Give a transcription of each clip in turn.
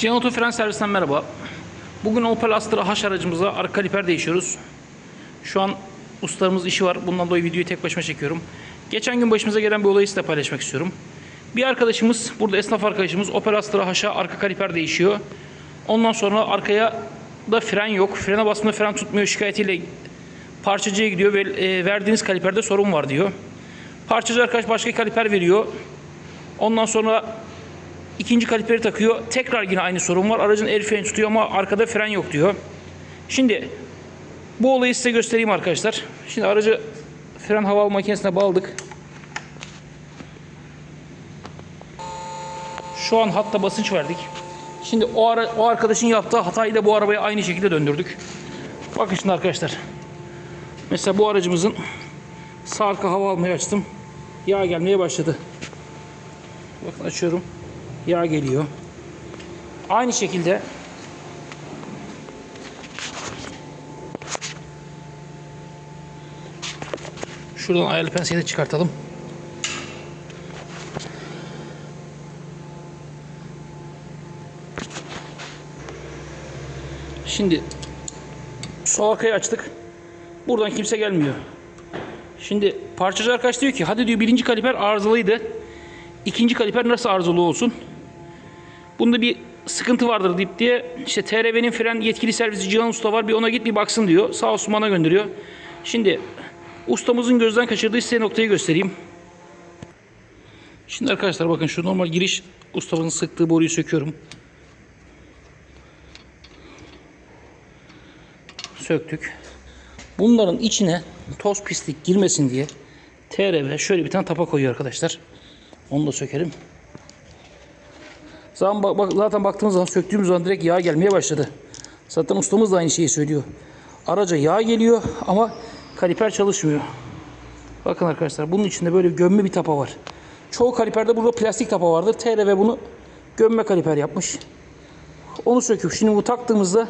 Cihan Oto Fren Servisinden merhaba. Bugün Opel Astra H aracımıza arka kaliper değişiyoruz. Şu an ustalarımız işi var. Bundan dolayı videoyu tek başıma çekiyorum. Geçen gün başımıza gelen bir olayı sizinle paylaşmak istiyorum. Bir arkadaşımız, burada esnaf arkadaşımız Opel Astra H'a arka kaliper değişiyor. Ondan sonra arkaya da fren yok. Frene bastığında fren tutmuyor şikayetiyle parçacıya gidiyor ve e, verdiğiniz kaliperde sorun var diyor. Parçacı arkadaş başka kaliper veriyor. Ondan sonra İkinci kaliperi takıyor. Tekrar yine aynı sorun var. Aracın el freni tutuyor ama arkada fren yok diyor. Şimdi bu olayı size göstereyim arkadaşlar. Şimdi aracı fren hava alma makinesine bağladık. Şu an hatta basınç verdik. Şimdi o, ara, o arkadaşın yaptığı hatayı da bu arabaya aynı şekilde döndürdük. Bakın şimdi arkadaşlar. Mesela bu aracımızın sağ arka hava almayı açtım. Yağ gelmeye başladı. Bakın açıyorum yağ geliyor. Aynı şekilde şuradan ayarlı penseyi de çıkartalım. Şimdi sol arkayı açtık. Buradan kimse gelmiyor. Şimdi parçacı arkadaş diyor ki hadi diyor birinci kaliper arızalıydı. İkinci kaliper nasıl arızalı olsun? Bunda bir sıkıntı vardır deyip diye işte TRV'nin fren yetkili servisi Cihan Usta var bir ona git bir baksın diyor. Sağ olsun bana gönderiyor. Şimdi ustamızın gözden kaçırdığı size noktayı göstereyim. Şimdi arkadaşlar bakın şu normal giriş ustamızın sıktığı boruyu söküyorum. Söktük. Bunların içine toz pislik girmesin diye TRV şöyle bir tane tapa koyuyor arkadaşlar. Onu da sökelim. Zaten, bak, bak- zaten baktığımız zaman söktüğümüz zaman direkt yağ gelmeye başladı. Zaten ustamız da aynı şeyi söylüyor. Araca yağ geliyor ama kaliper çalışmıyor. Bakın arkadaşlar bunun içinde böyle gömme bir tapa var. Çoğu kaliperde burada plastik tapa vardır. TRV bunu gömme kaliper yapmış. Onu söküp şimdi bu taktığımızda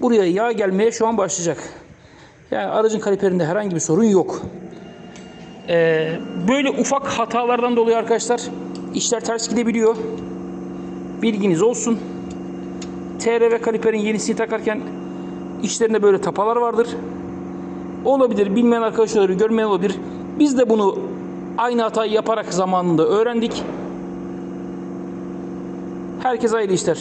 buraya yağ gelmeye şu an başlayacak. Yani aracın kaliperinde herhangi bir sorun yok. Ee, böyle ufak hatalardan dolayı arkadaşlar işler ters gidebiliyor. Bilginiz olsun. TR ve kaliperin yenisini takarken içlerinde böyle tapalar vardır. Olabilir, bilmeyen arkadaşlar olabilir, görmeyen olabilir. Biz de bunu aynı hatayı yaparak zamanında öğrendik. Herkese hayırlı işler.